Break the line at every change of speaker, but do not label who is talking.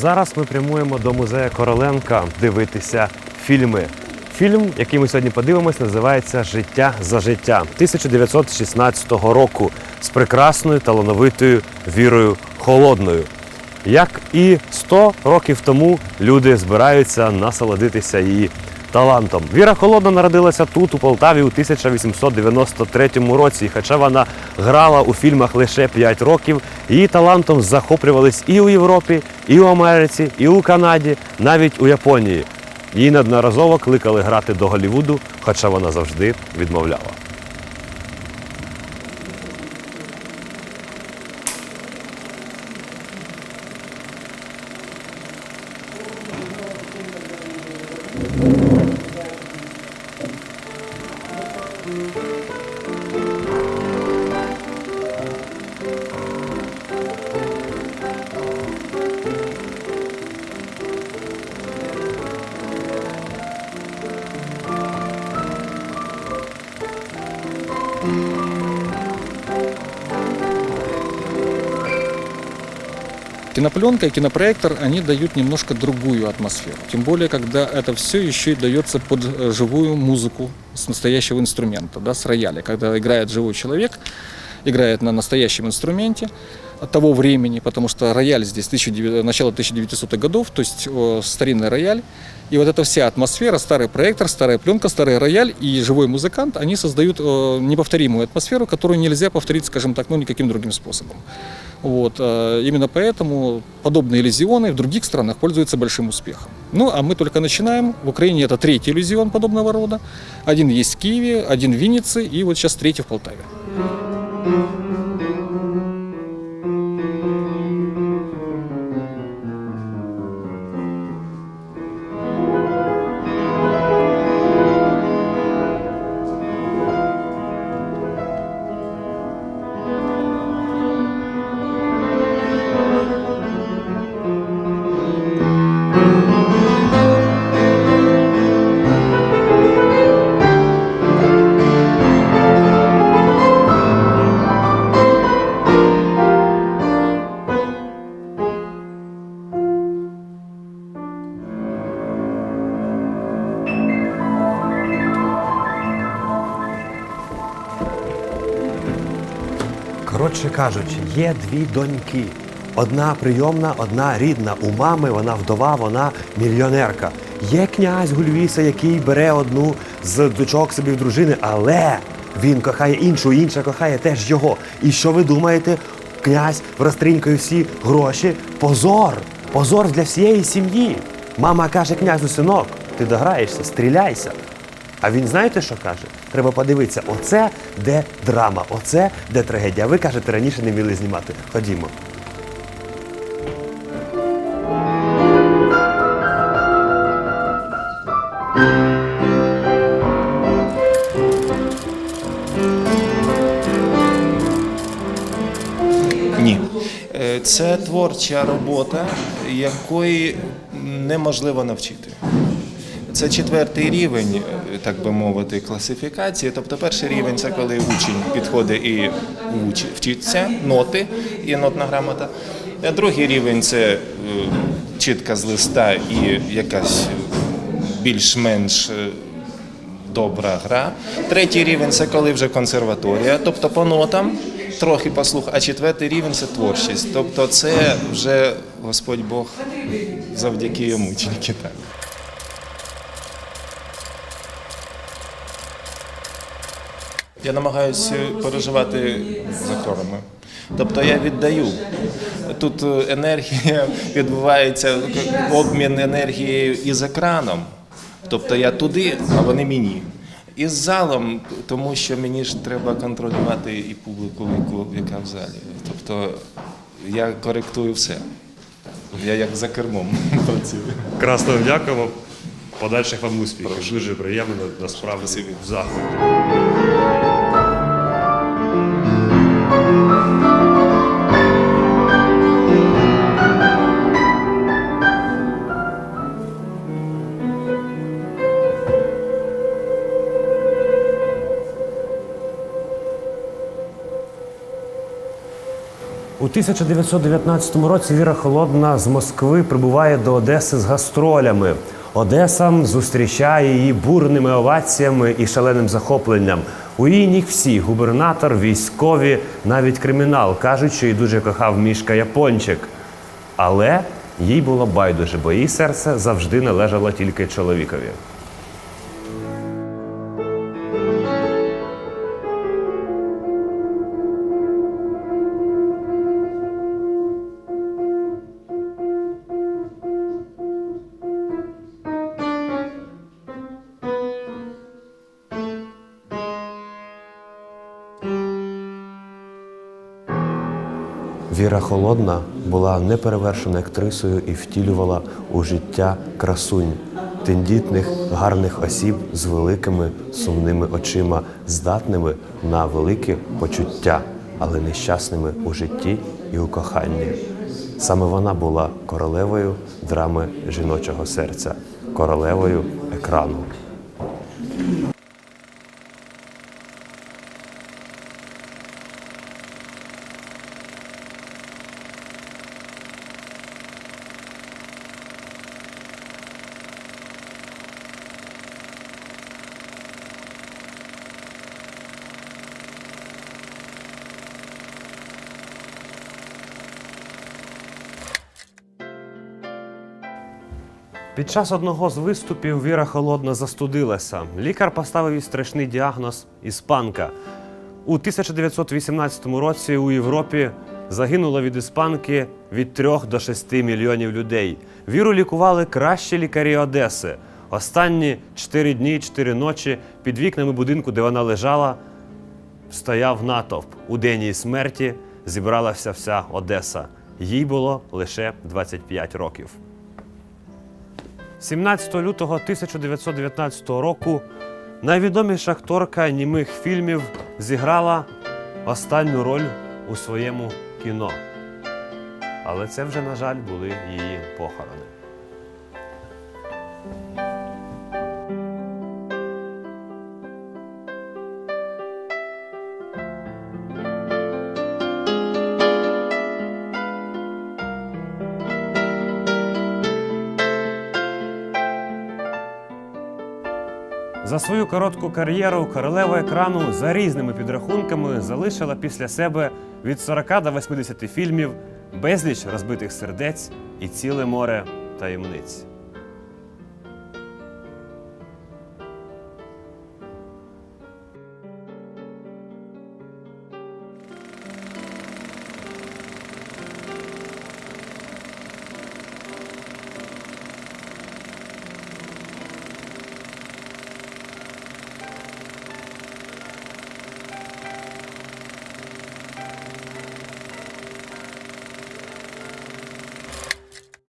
Зараз ми прямуємо до музею Короленка дивитися фільми. Фільм, який ми сьогодні подивимось, називається Життя за життя 1916 року з прекрасною талановитою Вірою Холодною. Як і 100 років тому люди збираються насолодитися її талантом. Віра Холодна народилася тут, у Полтаві, у 1893 році. І Хоча вона грала у фільмах лише 5 років, її талантом захоплювались і у Європі, і у Америці, і у Канаді, навіть у Японії. Її неодноразово кликали грати до Голлівуду, хоча вона завжди відмовляла.
Кинопленка и кинопроектор, они дают немножко другую атмосферу. Тем более, когда это все еще и дается под э, живую музыку с настоящего инструмента, да, с рояля. Когда играет живой человек, играет на настоящем инструменте от того времени, потому что рояль здесь 1900, начало 1900-х годов, то есть э, старинный рояль. И вот эта вся атмосфера, старый проектор, старая пленка, старый рояль и живой музыкант, они создают э, неповторимую атмосферу, которую нельзя повторить, скажем так, ну, никаким другим способом. Вот, э, именно поэтому подобные иллюзионы в других странах пользуются большим успехом. Ну, а мы только начинаем. В Украине это третий иллюзион подобного рода. Один есть в Киеве, один в Виннице и вот сейчас третий в Полтаве.
Коротше кажучи, є дві доньки. Одна прийомна, одна рідна. У мами вона вдова, вона мільйонерка. Є князь Гульвіса, який бере одну з дочок собі в дружини, але він кохає іншу, інша кохає теж його. І що ви думаєте? Князь розтринькає всі гроші. Позор! Позор для всієї сім'ї. Мама каже князю, синок, ти дограєшся, стріляйся. А він знаєте, що каже? Треба подивитися, оце де драма, оце де трагедія. Ви кажете, раніше не вміли знімати. Ходімо.
Ні. Е, Це творча робота, якої неможливо навчити. Це четвертий рівень, е, так би мовити, класифікації. Тобто перший рівень це коли учень підходить і вчиться, ноти і нотна грамота. Другий рівень це е, чітка з листа і якась більш-менш е, добра гра. Третій рівень це коли вже консерваторія, тобто по нотам, трохи послух, а четвертий рівень це творчість. Тобто це вже Господь Бог завдяки йому тільки так. Я намагаюся переживати з акторами. Тобто я віддаю. Тут е, енергія відбувається, обмін енергією із екраном. Тобто я туди, а вони мені. І з залом, тому що мені ж треба контролювати і публіку, яка в залі. Тобто я коректую все. Я як за кермом працюю.
Красно дякуємо. Подальших вам успіхів. Дуже приємно, насправді в захваті. 1919 році Віра Холодна з Москви прибуває до Одеси з гастролями. Одеса зустрічає її бурними оваціями і шаленим захопленням. У її ніг всі губернатор, військові, навіть кримінал кажуть, що її дуже кохав мішка Япончик. Але їй було байдуже, бо її серце завжди належало тільки чоловікові. Віра Холодна була неперевершеною актрисою і втілювала у життя красунь, тендітних, гарних осіб з великими сумними очима, здатними на великі почуття, але нещасними у житті і у коханні. Саме вона була королевою драми жіночого серця, королевою екрану. Під час одного з виступів Віра Холодна застудилася. Лікар поставив їй страшний діагноз іспанка. У 1918 році у Європі загинуло від іспанки від 3 до 6 мільйонів людей. Віру лікували кращі лікарі Одеси. Останні 4 дні, 4 ночі під вікнами будинку, де вона лежала, стояв натовп. У день її смерті зібралася вся Одеса. Їй було лише 25 років. 17 лютого 1919 року найвідоміша акторка німих фільмів зіграла останню роль у своєму кіно. Але це вже, на жаль, були її похорони. За свою коротку кар'єру королева екрану за різними підрахунками залишила після себе від 40 до 80 фільмів, безліч розбитих сердець і ціле море таємниць.